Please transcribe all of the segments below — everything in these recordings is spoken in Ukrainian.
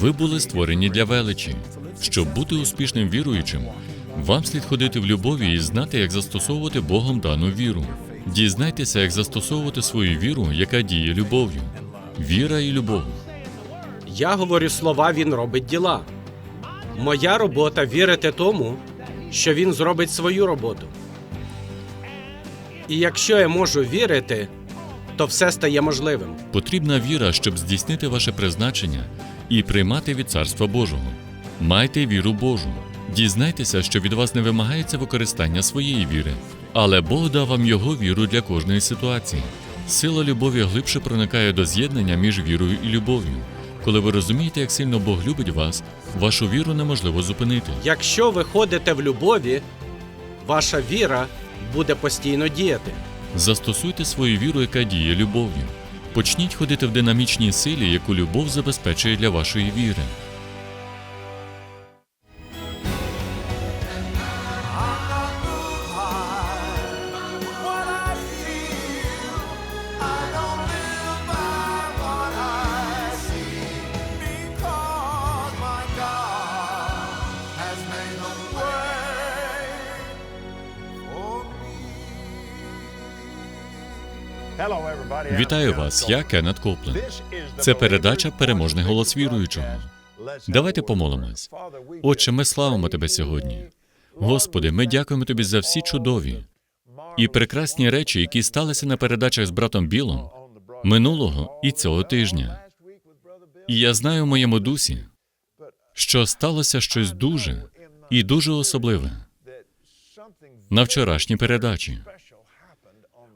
Ви були створені для величі. Щоб бути успішним віруючим, вам слід ходити в любові і знати, як застосовувати Богом дану віру. Дізнайтеся, як застосовувати свою віру, яка діє любов'ю. Віра і любов. Я говорю слова, він робить діла. Моя робота вірити тому, що він зробить свою роботу. І якщо я можу вірити, то все стає можливим. Потрібна віра, щоб здійснити ваше призначення і приймати від Царства Божого. Майте віру Божу. Дізнайтеся, що від вас не вимагається використання своєї віри, але Бог дав вам його віру для кожної ситуації. Сила любові глибше проникає до з'єднання між вірою і любов'ю. Коли ви розумієте, як сильно Бог любить вас, вашу віру неможливо зупинити. Якщо ви ходите в любові, ваша віра буде постійно діяти. Застосуйте свою віру, яка діє любов'ю. Почніть ходити в динамічній силі, яку любов забезпечує для вашої віри. Вітаю вас, я Кеннет Коплен. Це передача Переможний голос віруючого. Давайте помолимось. Отче, ми славимо Тебе сьогодні. Господи, ми дякуємо Тобі за всі чудові і прекрасні речі, які сталися на передачах з братом Білом минулого і цього тижня. І я знаю в моєму дусі, що сталося щось дуже і дуже особливе на вчорашній передачі,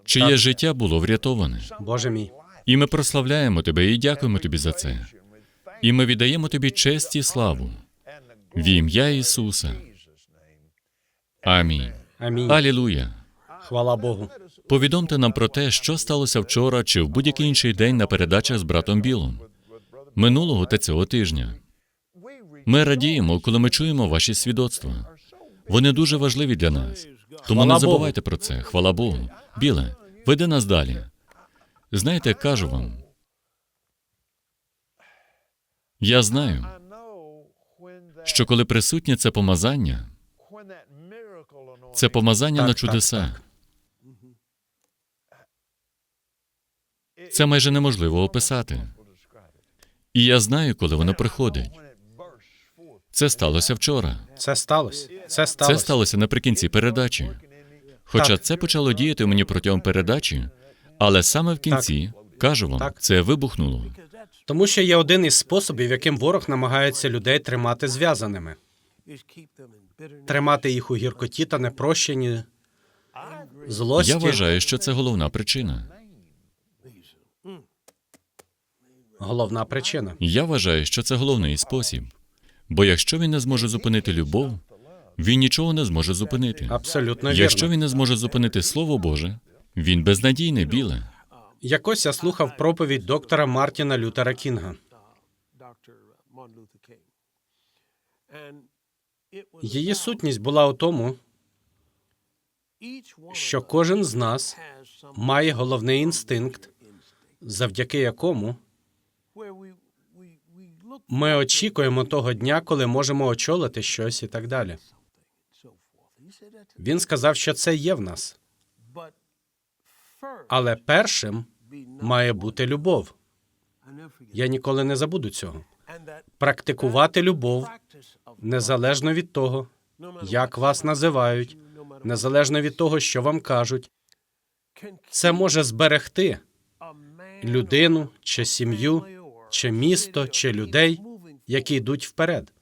чиє життя було врятоване. Боже мій. І ми прославляємо Тебе і дякуємо Тобі за це. І ми віддаємо Тобі честь і славу в ім'я Ісуса. Амінь. Амінь. Алілуя. Хвала Богу. Повідомте нам про те, що сталося вчора чи в будь-який інший день на передачах з братом Білом, минулого та цього тижня. Ми радіємо, коли ми чуємо ваші свідоцтва. Вони дуже важливі для нас. Тому Хвала не забувайте про це. Хвала Богу. Біле, веди нас далі. Знаєте, кажу вам. Я знаю, що коли присутнє це помазання, це помазання на чудеса. Це майже неможливо описати. І я знаю, коли воно приходить. Це сталося вчора. Це сталося. Це Це сталося. сталося наприкінці передачі. Хоча Так. це почало діяти мені протягом передачі, але саме в кінці, кажу вам, Так. це вибухнуло. Тому що є один із способів, яким ворог намагається людей тримати зв'язаними, тримати їх у гіркоті та непрощенні, злості. Я вважаю, що це головна причина. Головна причина. Я вважаю, що це головний спосіб. Бо якщо він не зможе зупинити любов, він нічого не зможе зупинити. Абсолютно вірно. Якщо він не зможе зупинити Слово Боже, він безнадійне біле. Якось я слухав проповідь доктора Мартіна Лютера Кінга. Її сутність була у тому, що кожен з нас має головний інстинкт, завдяки якому ми очікуємо того дня, коли можемо очолити щось і так далі. Він сказав, що це є в нас, але першим має бути любов. Я ніколи не забуду цього. Практикувати любов незалежно від того, як вас називають, незалежно від того, що вам кажуть, це може зберегти людину чи сім'ю, чи місто, чи людей, які йдуть вперед.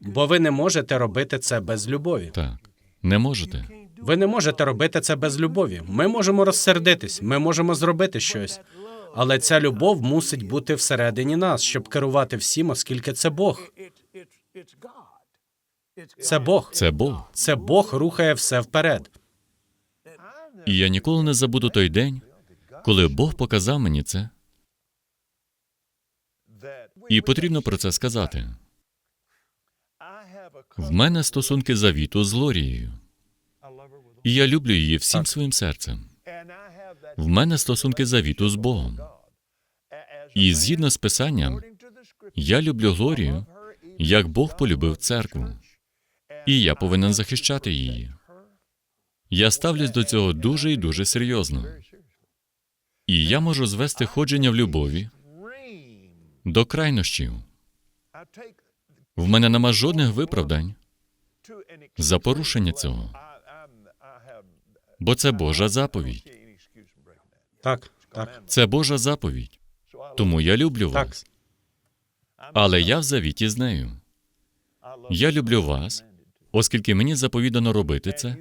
Бо ви не можете робити це без любові. Так, не можете. Ви не можете робити це без любові. Ми можемо розсердитись, ми можемо зробити щось. Але ця любов мусить бути всередині нас, щоб керувати всім, оскільки це Бог. Це Бог. Це Бог. Це Бог рухає все вперед. І я ніколи не забуду той день, коли Бог показав мені це, і потрібно про це сказати. В мене стосунки завіту з Лорією, і я люблю її всім своїм серцем. В мене стосунки завіту з Богом. І згідно з писанням, Я люблю Глорію, як Бог полюбив церкву, і я повинен захищати її. Я ставлюсь до цього дуже і дуже серйозно. І я можу звести ходження в любові до крайнощів. В мене нема жодних виправдань за порушення цього, бо це Божа заповідь. Так, так, Це Божа заповідь. Тому я люблю Так. вас. Але я в завіті з нею. Я люблю вас, оскільки мені заповідано робити це.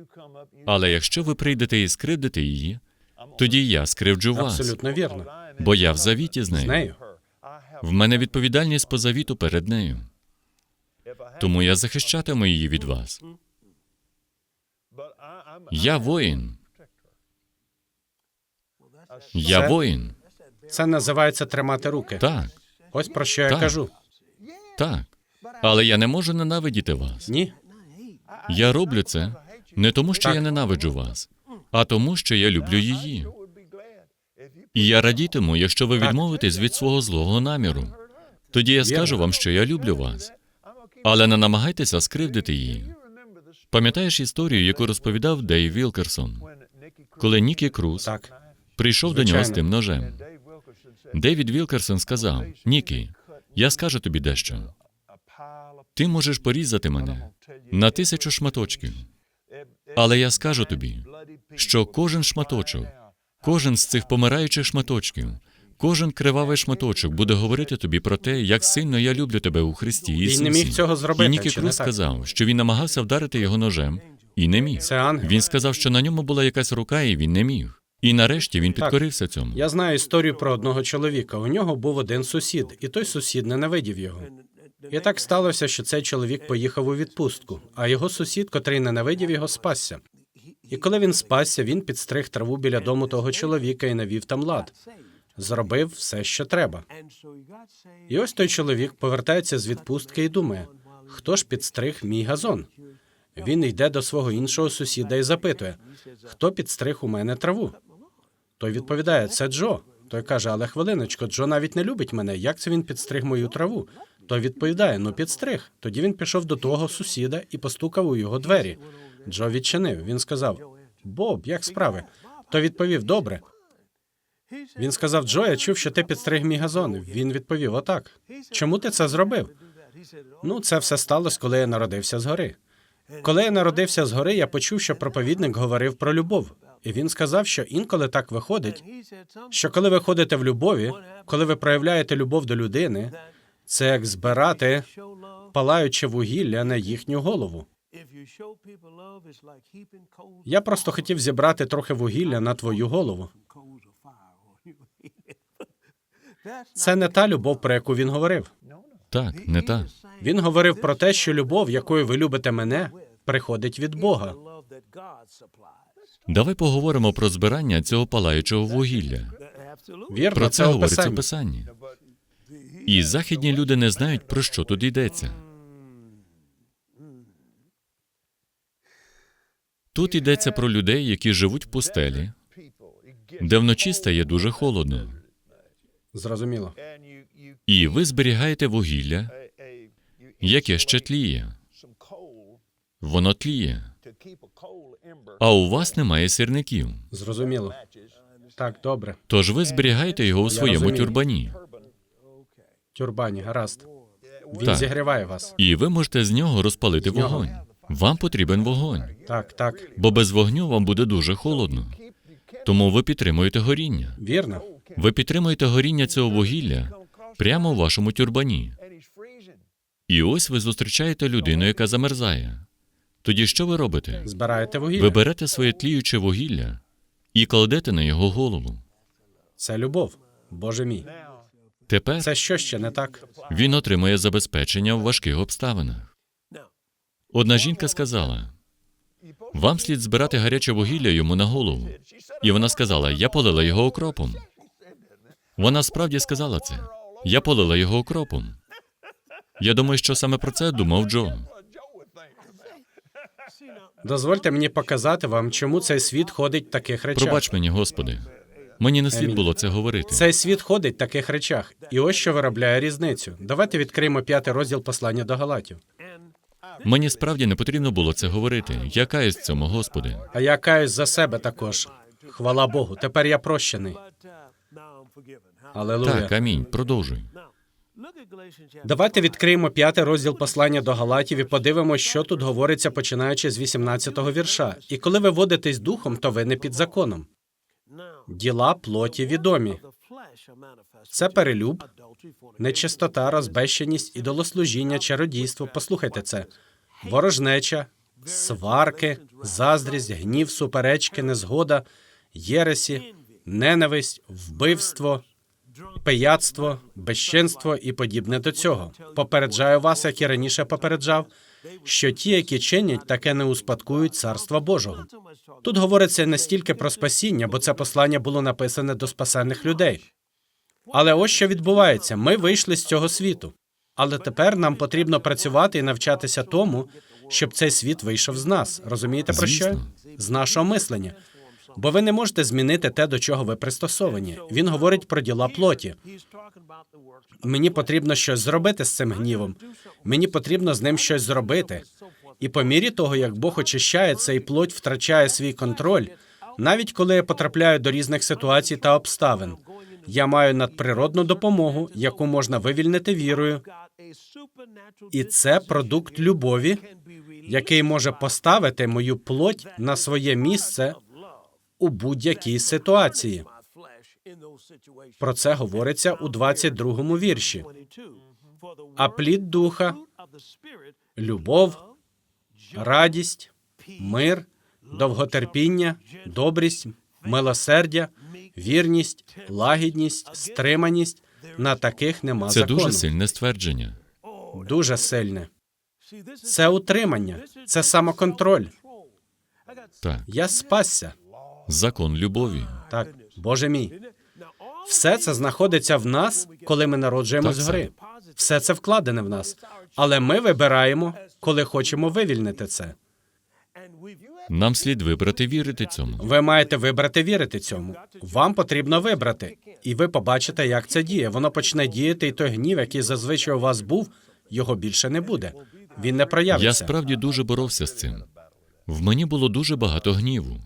Але якщо ви прийдете і скривдите її, тоді я скривджу вас, абсолютно вірно. бо я в завіті з нею. В мене відповідальність по завіту перед нею. Тому я захищатиму її від вас. Я воїн. Я воїн. Це називається тримати руки. Так, Ось про що я Так. кажу. так. Але я не можу ненавидіти вас. Ні, Я роблю це не тому, що Так. я ненавиджу вас, а тому, що я люблю її. І я радітиму, якщо ви Так. відмовитесь від свого злого наміру. Тоді я скажу вам, що я люблю вас. Але не намагайтеся скривдити її. Пам'ятаєш історію, яку розповідав Дейв Вілкерсон, коли Нікі Круз так. прийшов до нього з тим ножем. Дейвід Вілкерсон сказав: Нікі, я скажу тобі дещо. Ти можеш порізати мене на тисячу шматочків. Але я скажу тобі, що кожен шматочок, кожен з цих помираючих шматочків, кожен кривавий шматочок буде говорити тобі про те, як сильно я люблю тебе у Христі Ісусі. Він не міг цього зробити, І Нікі Круз сказав, що він намагався вдарити його ножем, і не міг. Це ангел. Він сказав, що на ньому була якась рука, і він не міг. І нарешті він Так. підкорився цьому. Я знаю історію про одного чоловіка. У нього був один сусід, і той сусід ненавидів його. І так сталося, що цей чоловік поїхав у відпустку, а його сусід, котрий ненавидів його, спасся. І коли він спасся, він підстриг траву біля дому того чоловіка і навів там лад. Зробив все, що треба. І ось той чоловік повертається з відпустки і думає: хто ж підстриг мій газон? Він йде до свого іншого сусіда і запитує: хто підстриг у мене траву? Той відповідає: це Джо. Той каже, але хвилиночку, Джо навіть не любить мене. Як це він підстриг мою траву? Той відповідає: ну підстриг. Тоді він пішов до того сусіда і постукав у його двері. Джо відчинив. Він сказав: Боб, як справи? Той відповів: Добре. Він сказав: Джо, я чув, що ти підстриг мій газон. Він відповів: Отак. Чому ти це зробив? Ну, це все сталося, коли я народився згори. Коли я народився згори, я почув, що проповідник говорив про любов. І він сказав, що інколи так виходить, що коли ви ходите в любові, коли ви проявляєте любов до людини, це як збирати палаюче вугілля на їхню голову. Я просто хотів зібрати трохи вугілля на твою голову. Це не та любов, про яку він говорив. Так, не так. Він говорив про те, що любов, якою ви любите мене, приходить від Бога. Давай поговоримо про збирання цього палаючого вугілля. Вірно, Про це говориться в писанні. І західні люди не знають, про що тут йдеться. Тут йдеться про людей, які живуть в пустелі, де вночі стає дуже холодно. Зрозуміло. І ви зберігаєте вугілля, яке ще тліє. Воно тліє. А у вас немає сірників. Зрозуміло. Так, добре. Тож ви зберігаєте його у своєму тюрбані. Тюрбані, гаразд. Він Так. зігріває вас. І ви можете з нього розпалити нього. вогонь. Вам потрібен вогонь, Так, так. бо без вогню вам буде дуже холодно. Тому ви підтримуєте горіння. Вірно. Ви підтримуєте горіння цього вугілля прямо у вашому тюрбані. І ось ви зустрічаєте людину, яка замерзає. Тоді що ви робите? Збираєте вугілля. Ви берете своє тліюче вугілля і кладете на його голову. Це любов. Боже мій. Тепер Це що ще не так? він отримує забезпечення в важких обставинах. Одна жінка сказала: вам слід збирати гаряче вугілля йому на голову. І вона сказала: Я полила його окропом. Вона справді сказала це. Я полила його окропом. Я думаю, що саме про це думав Джо. Дозвольте мені показати вам, чому цей світ ходить в таких речах. Пробач мені, Господи. Мені не слід було це говорити. Цей світ ходить в таких речах, і ось що виробляє різницю. Давайте відкриємо п'ятий розділ послання до Галатів. Мені справді не потрібно було це говорити. Я каюсь в цьому, Господи. А я каюсь за себе також. Хвала Богу. Тепер я прощений. Так, амінь. Продовжуй. Давайте відкриємо п'ятий розділ послання до Галатів і подивимося, що тут говориться, починаючи з 18-го вірша. І коли ви водитесь духом, то ви не під законом. Діла плоті відомі. Це перелюб, нечистота, розбещеність, ідолослужіння, чародійство. Послухайте це. Ворожнеча, сварки, заздрість, гнів, суперечки, незгода, єресі, ненависть, вбивство, пияцтво, безчинство і подібне до цього. Попереджаю вас, як і раніше попереджав, що ті, які чинять, таке не успадкують царства Божого. Тут говориться не стільки про спасіння, бо це послання було написане до спасених людей. Але ось що відбувається: ми вийшли з цього світу. Але тепер нам потрібно працювати і навчатися тому, щоб цей світ вийшов з нас. Розумієте про що? З нашого мислення. Бо ви не можете змінити те, до чого ви пристосовані. Він говорить про діла плоті. Мені потрібно щось зробити з цим гнівом. Мені потрібно з ним щось зробити. І по мірі того, як Бог очищає це і плоть втрачає свій контроль, навіть коли я потрапляю до різних ситуацій та обставин, я маю надприродну допомогу, яку можна вивільнити вірою, і це продукт любові, який може поставити мою плоть на своє місце у будь-якій ситуації. Про це говориться у 22-му вірші. А плід духа, любов, радість, мир, довготерпіння, добрість, милосердя, вірність, лагідність, стриманість. На таких нема Це закону. дуже сильне ствердження. Дуже сильне. Це утримання, це самоконтроль. Так, Я спасся. Закон любові. Так, Боже мій. Все це знаходиться в нас, коли ми народжуємось Так, згори. Все це вкладене в нас. Але ми вибираємо, коли хочемо вивільнити це. Нам слід вибрати вірити цьому. Ви маєте вибрати вірити цьому. Вам потрібно вибрати, і ви побачите, як це діє. Воно почне діяти, і той гнів, який зазвичай у вас був, його більше не буде. Він не Я справді дуже боровся з цим. В мені було дуже багато гніву.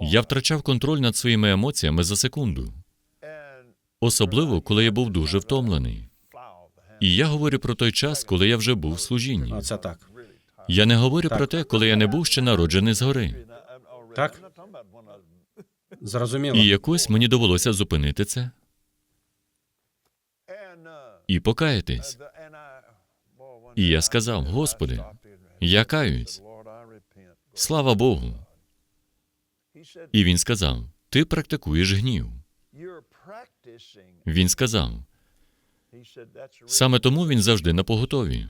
Я втрачав контроль над своїми емоціями за секунду, особливо коли я був дуже втомлений. І я говорю про той час, коли я вже був в служінні. Оце так. Я не говорю про те, коли я не був ще народжений згори. Так? Зрозуміло. І якось мені довелося зупинити це і покаятись. І я сказав: Господи, я каюсь. Слава Богу. І він сказав: Ти практикуєш гнів. Він сказав: саме тому він завжди на поготові.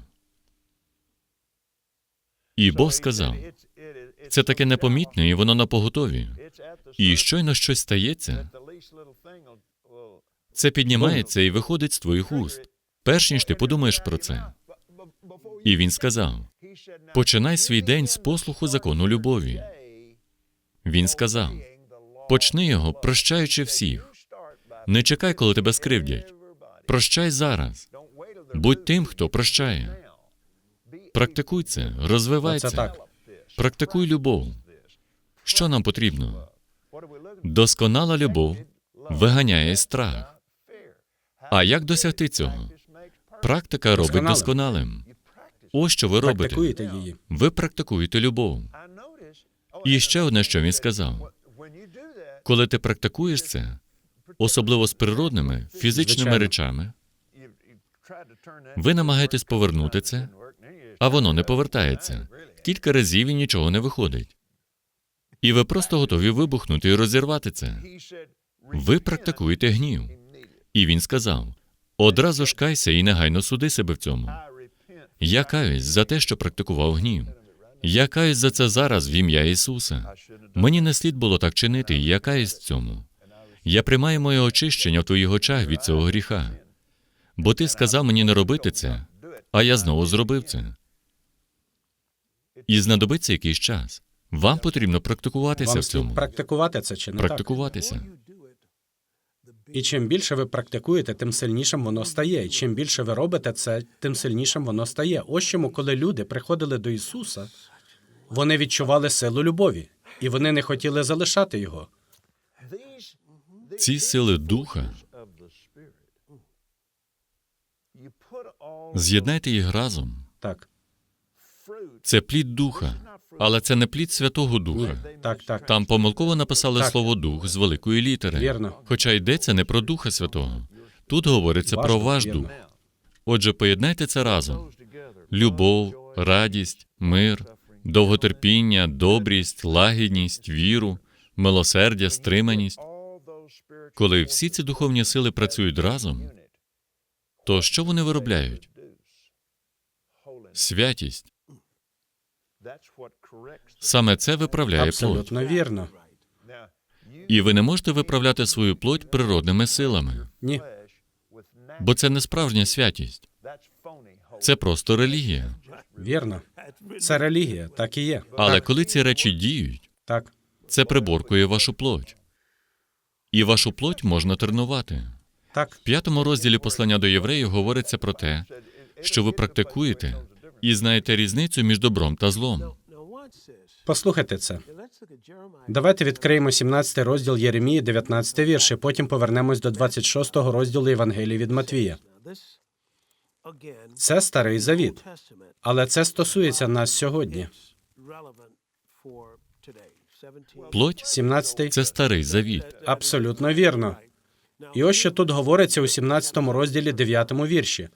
І Бог сказав: це таке непомітне, і воно на поготові. І щойно щось стається, це піднімається і виходить з твоїх уст, перш ніж ти подумаєш про це. І він сказав: починай свій день з послуху закону любові. Він сказав: почни його, прощаючи всіх. Не чекай, коли тебе скривдять. Прощай зараз. Будь тим, хто прощає. Практикуй це, розвивай це. так. Практикуй любов. Що нам потрібно? Досконала любов виганяє страх. А як досягти цього? Практика робить досконалим. Ось що ви робите. Ви практикуєте любов. І ще одне, що він сказав: коли ти практикуєш це, особливо з природними фізичними Звичайно. речами, ви намагаєтесь повернути це, а воно не повертається. Кілька разів і нічого не виходить. І ви просто готові вибухнути і розірвати це. Ви практикуєте гнів. І він сказав: одразу ж кайся і негайно суди себе в цьому. Я каюсь за те, що практикував гнів. Я каюсь за це зараз в ім'я Ісуса. Мені не слід було так чинити, і я каюсь в цьому. Я приймаю моє очищення в твоїх очах від цього гріха. Бо ти сказав мені не робити це, а я знову зробив це. І знадобиться якийсь час. Вам потрібно практикуватися Вам в цьому. практикувати це чи не Практикуватися. так? І чим більше ви практикуєте, тим сильнішим воно стає. І чим більше ви робите це, тим сильнішим воно стає. Ось чому, коли люди приходили до Ісуса, вони відчували силу любові, і вони не хотіли залишати його. Ці сили духа з'єднайте їх разом. Так, Це плід духа, але це не плід Святого Духа. так, так. Там помилково написали Так. слово дух з великої літери. Вірно. Хоча йдеться не про Духа Святого. Тут говориться Ваш про ваш дух. Отже, поєднайте це разом: любов, радість, мир, довготерпіння, добрість, лагідність, віру, милосердя, стриманість. Коли всі ці духовні сили працюють разом, то що вони виробляють? Святість. Саме це виправляє плоть. Абсолютно вірно. І ви не можете виправляти свою плоть природними силами, Ні, бо це не справжня святість, це просто релігія. вірно. Це релігія, так і є. Але так, коли ці речі діють, так, це приборкує вашу плоть. І вашу плоть можна тренувати. так. В п'ятому розділі послання до євреїв говориться про те, що ви практикуєте і знаєте різницю між добром та злом. Послухайте це. Давайте відкриємо 17 розділ Єремії, 19 вірш, і потім повернемось до 26 розділу Євангелії від Матвія. Це старий завіт, але це стосується нас сьогодні. Плоть 17 це старий завіт. абсолютно вірно. І ось що тут говориться у 17 розділі 9 вірші.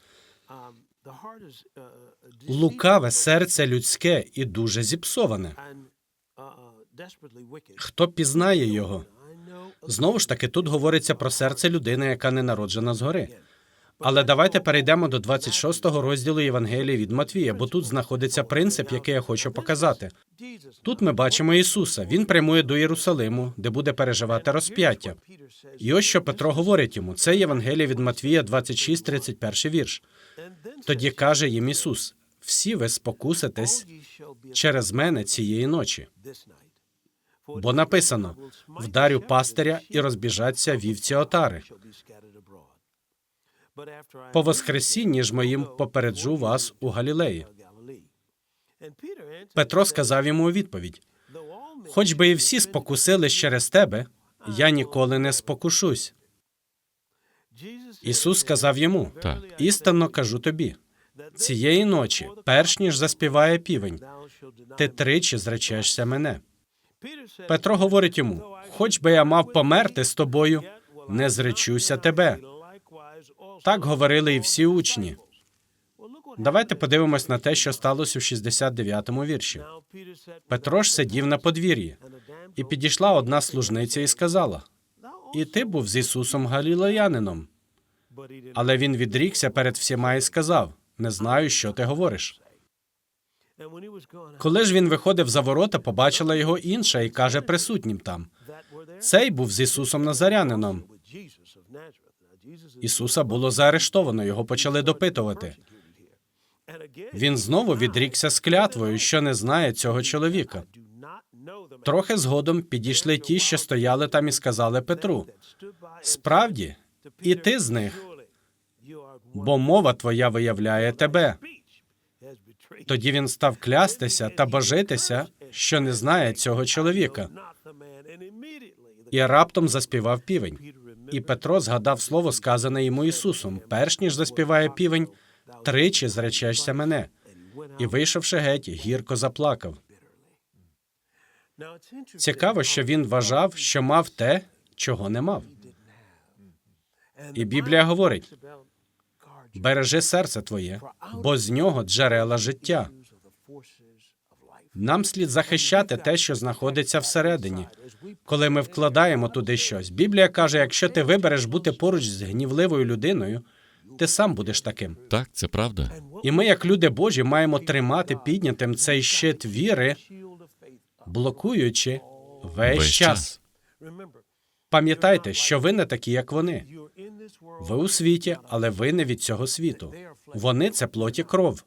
Лукаве серце людське і дуже зіпсоване. Хто пізнає його? Знову ж таки, тут говориться про серце людини, яка не народжена згори. Але давайте перейдемо до 26 розділу Євангелії від Матвія, бо тут знаходиться принцип, який я хочу показати. Тут ми бачимо Ісуса. Він прямує до Єрусалиму, де буде переживати розп'яття. І ось що Петро говорить йому: це Євангелія від Матвія, 26, 31 вірш. Тоді каже їм Ісус: всі ви спокуситесь через мене цієї ночі. Бо написано: вдарю пастиря і розбіжаться вівці отари. По воскресінні ж моїм попереджу вас у Галілеї. Петро сказав йому у відповідь: Хоч би і всі спокусились через тебе, я ніколи не спокушусь. Ісус сказав йому: Так. Істинно кажу тобі, цієї ночі, перш ніж заспіває півень, ти тричі зречешся мене. Петро говорить йому: Хоч би я мав померти з тобою, не зречуся тебе. Так говорили і всі учні. Давайте подивимось на те, що сталося у 69-му вірші. Петро ж сидів на подвір'ї, і підійшла одна служниця і сказала: І ти був з Ісусом Галілеянином. Але він відрікся перед всіма і сказав: Не знаю, що ти говориш. Коли ж він виходив за ворота, побачила його інша і каже присутнім там: Цей був з Ісусом Назарянином. Ісуса було заарештовано, його почали допитувати. Він знову відрікся з клятвою, що не знає цього чоловіка. Трохи згодом підійшли ті, що стояли там, і сказали Петру: Справді, і ти з них, бо мова твоя виявляє тебе. Тоді він став клястися та божитися, що не знає цього чоловіка. І раптом заспівав півень. І Петро згадав слово, сказане йому Ісусом: перш ніж заспіває півень, тричі зречешся мене. І, вийшовши геть, гірко заплакав. Цікаво, що він вважав, що мав те, чого не мав. І Біблія говорить: бережи серце твоє, бо з нього джерела життя. Нам слід захищати те, що знаходиться всередині, коли ми вкладаємо туди щось. Біблія каже: якщо ти вибереш бути поруч з гнівливою людиною, ти сам будеш таким. Так, це правда. І ми, як люди Божі, маємо тримати піднятим цей щит віри, блокуючи весь, Весь час. Пам'ятайте, що ви не такі, як вони. Ви у світі, але ви не від цього світу. Вони це плоті кров.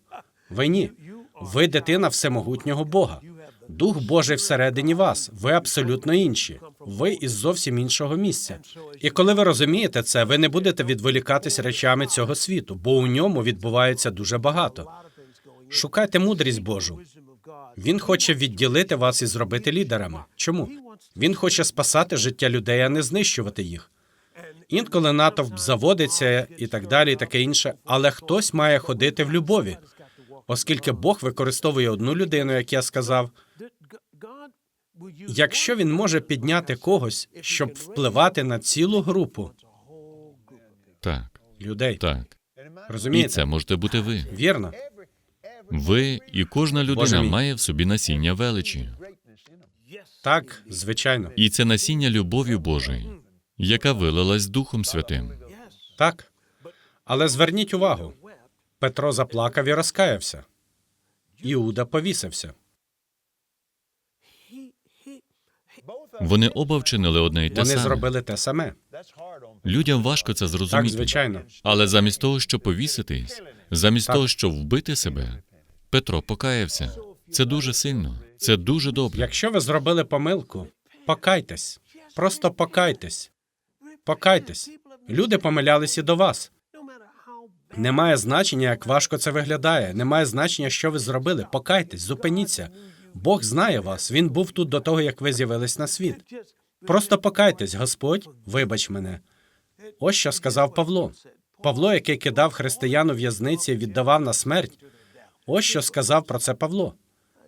Ви ні. Ви дитина всемогутнього Бога. Дух Божий всередині вас. Ви абсолютно інші. Ви із зовсім іншого місця. І коли ви розумієте це, ви не будете відволікатись речами цього світу, бо у ньому відбувається дуже багато. Шукайте мудрість Божу. Він хоче відділити вас і зробити лідерами. Чому? Він хоче спасати життя людей, а не знищувати їх. Інколи натовп заводиться і так далі, і таке інше, але хтось має ходити в любові, оскільки Бог використовує одну людину, як я сказав. Якщо він може підняти когось, щоб впливати на цілу групу Так, людей, так. розумієте, І це можете бути ви. Вірно, Ви і кожна людина має в собі насіння величі. так, звичайно, І це насіння любові Божої, яка вилилась Духом Святим. так. Але зверніть увагу: Петро заплакав і розкаявся. Іуда повісився. Вони оба вчинили одне й те Вони саме. зробили те саме. Людям важко це Так, зрозуміти. звичайно. Але замість того, щоб повіситись, замість Так. того, щоб вбити себе, Петро покаявся. Це дуже сильно. Це дуже добре. Якщо ви зробили помилку, покайтесь. Просто покайтесь. Покайтесь. Люди помилялись і до вас. Немає значення, як важко це виглядає. Немає значення, що ви зробили. Покайтесь, зупиніться. Бог знає вас. Він був тут до того, як ви з'явились на світ. Просто покайтесь, Господь, вибач мене. Ось що сказав Павло. Павло, який кидав християн у в'язниці віддавав на смерть. Ось що сказав про це Павло.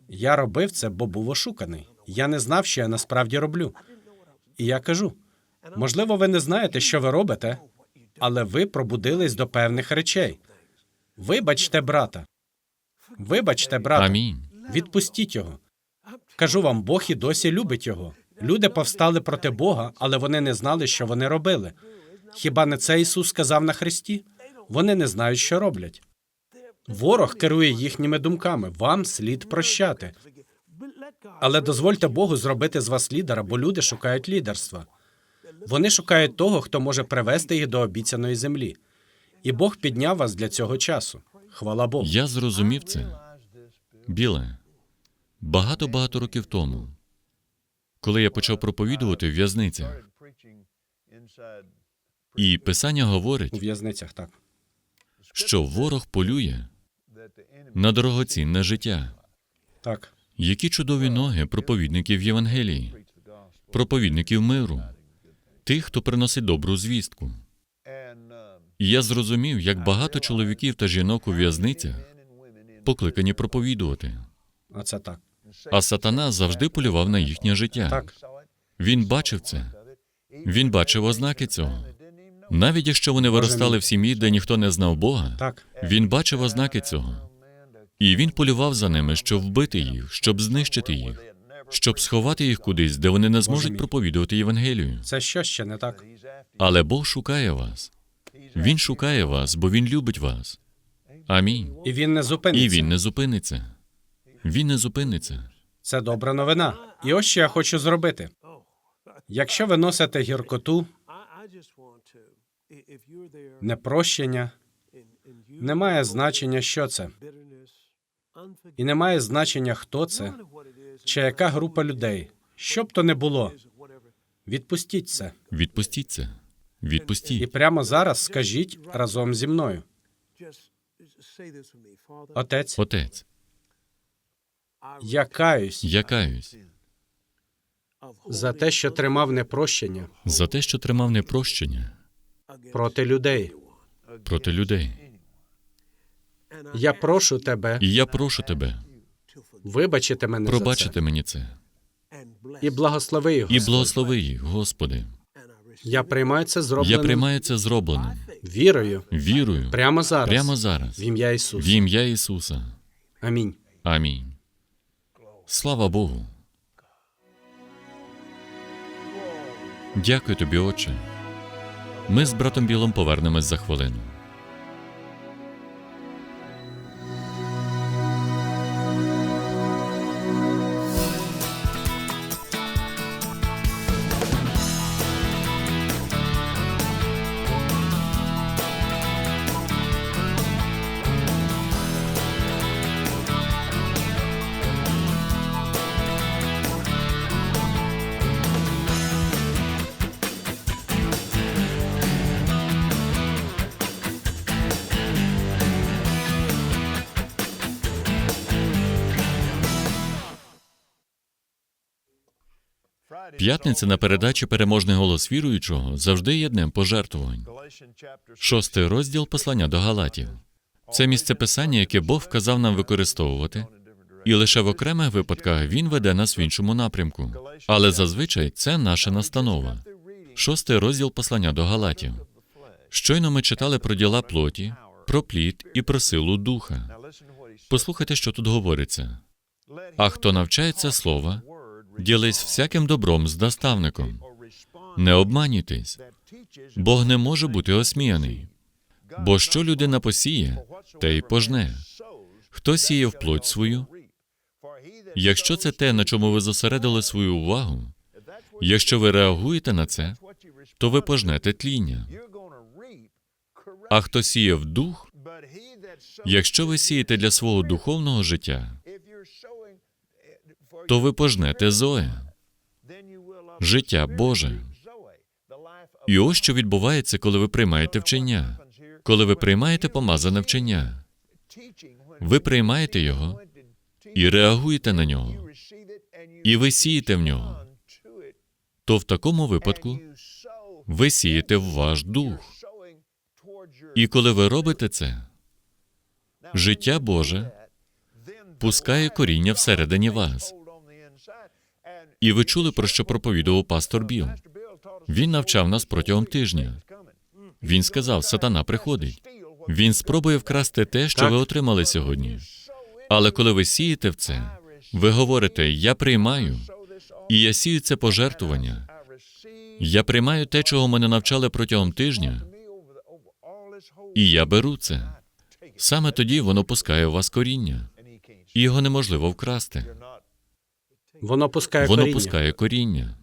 Я робив це, бо був ошуканий. Я не знав, що я насправді роблю. І я кажу: можливо, ви не знаєте, що ви робите, але ви пробудились до певних речей. Вибачте, брата. Вибачте, брата. Амінь. Відпустіть його. Кажу вам, Бог і досі любить його. Люди повстали проти Бога, але вони не знали, що вони робили. Хіба не це Ісус сказав на Христі? Вони не знають, що роблять. Ворог керує їхніми думками. Вам слід прощати. Але дозвольте Богу зробити з вас лідера, бо люди шукають лідерства. Вони шукають того, хто може привести їх до обіцяної землі. І Бог підняв вас для цього часу. Хвала Богу. Я зрозумів це. Біле. Багато-багато років тому, коли я почав проповідувати в в'язницях, і Писання У говорить, в'язницях так. що ворог полює на дорогоцінне життя. Так. Які чудові ноги проповідників Євангелії, проповідників миру, тих, хто приносить добру звістку. І я зрозумів, як багато чоловіків та жінок у в'язницях покликані проповідувати. А це так. А сатана завжди полював на їхнє життя. Так. Він бачив це. Він бачив ознаки цього. Навіть якщо вони виростали в сім'ї, де ніхто не знав Бога, Так. він бачив ознаки цього. І він полював за ними, щоб вбити їх, щоб знищити їх, щоб сховати їх кудись, де вони не зможуть проповідувати Євангелію. Це що ще не так? Але Бог шукає вас. Він шукає вас, бо він любить вас. Амінь. І він не зупиниться. І він не зупиниться. Він не зупиниться. Це добра новина. І ось що я хочу зробити. Якщо ви носите гіркоту, непрощення, немає значення, що це, і немає значення, хто це, чи яка група людей. Що б то не було, відпустіть це. Відпустіть це. І прямо зараз скажіть разом зі мною: Отець, Отець, я каюсь я каюсь за те, що тримав непрощення за те, що тримав непрощення проти людей. проти людей. Я прошу тебе І я прошу тебе, вибачити мене пробачити мені це. і благослови його. І благослови їх, Господи. Я приймаю це Я зробленим приймаю це зробленим, вірою вірою, прямо зараз. прямо зараз, в ім'я в ім'я Ісуса. Амінь. Амінь. Слава Богу. Дякую тобі, Отче. Ми з братом Білом повернемось за хвилину. На передачі переможний голос віруючого завжди є днем пожертвувань. Шостий розділ послання до Галатів. Це місце писання, яке Бог вказав нам використовувати, і лише в окремих випадках він веде нас в іншому напрямку. Але зазвичай це наша настанова. Шостий розділ послання до Галатів. Щойно ми читали про діла плоті, про плід і про силу духа. Послухайте, що тут говориться. А хто навчається слова, ділись всяким добром з наставником. Не обманюйтесь. Бог не може бути осміяний. Бо що людина посіє, те й пожне. Хто сіє в плоть свою? Якщо це те, на чому ви зосередили свою увагу, якщо ви реагуєте на це, то ви пожнете тління. А хто сіє в дух, якщо ви сієте для свого духовного життя, то ви пожнете Зоя, життя Боже. І ось що відбувається, коли ви приймаєте вчення. Коли ви приймаєте помазане вчення, ви приймаєте його і реагуєте на нього, і ви сієте в нього, то в такому випадку ви сієте в ваш дух. І коли ви робите це, життя Боже пускає коріння всередині вас. І ви чули, про що проповідував пастор Біл. Він навчав нас протягом тижня. Він сказав: Сатана приходить. Він спробує вкрасти те, що Так. ви отримали сьогодні. Але коли ви сієте в це, ви говорите: Я приймаю, і я сію це пожертвування. Я приймаю те, чого мене навчали протягом тижня, і я беру це. Саме тоді воно пускає у вас коріння, і його неможливо вкрасти. Воно пускає Воно коріння. пускає коріння.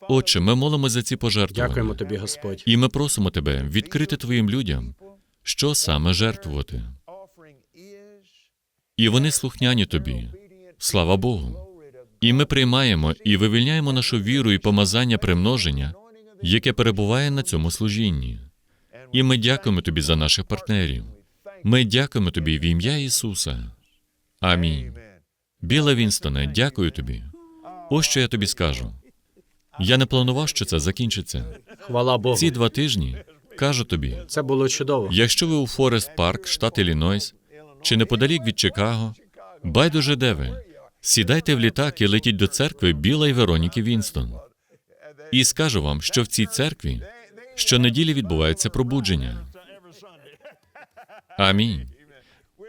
Отче, ми молимо за ці пожертвування. Дякуємо тобі, Господь. І ми просимо тебе відкрити твоїм людям, що саме жертвувати. І вони слухняні тобі. Слава Богу. І ми приймаємо і вивільняємо нашу віру і помазання примноження, яке перебуває на цьому служінні. І ми дякуємо тобі за наших партнерів. Ми дякуємо тобі в ім'я Ісуса. Амінь. Біле Вінстоне, дякую тобі. Ось що я тобі скажу. Я не планував, що це закінчиться. Хвала Богу. Ці два тижні кажу тобі, Це було чудово. якщо ви у Форест Парк, штат Іллінойс, чи неподалік від Чикаго, байдуже де ви, сідайте в літак і летіть до церкви Біла і Вероніки Вінстон. І скажу вам, що в цій церкві щонеділі відбувається пробудження. Амінь.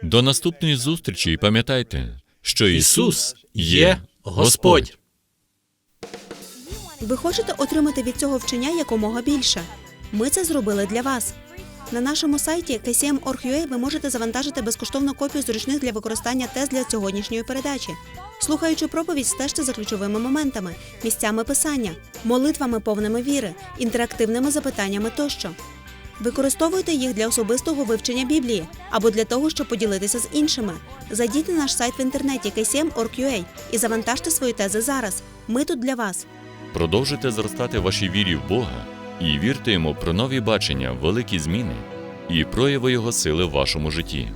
До наступної зустрічі і пам'ятайте, що Ісус є Господь. Ви хочете отримати від цього вчення якомога більше? Ми це зробили для вас. На нашому сайті kcm.org.ua ви можете завантажити безкоштовну копію зручних для використання тез для сьогоднішньої передачі. Слухаючи проповідь, стежте за ключовими моментами, місцями писання, молитвами повними віри, інтерактивними запитаннями тощо. Використовуйте їх для особистого вивчення Біблії або для того, щоб поділитися з іншими. Зайдіть на наш сайт в інтернеті kcm.org.ua і завантажте свої тези зараз. Ми тут для вас. Продовжуйте зростати вашій вірі в Бога і вірте йому про нові бачення, великі зміни і прояви Його сили в вашому житті.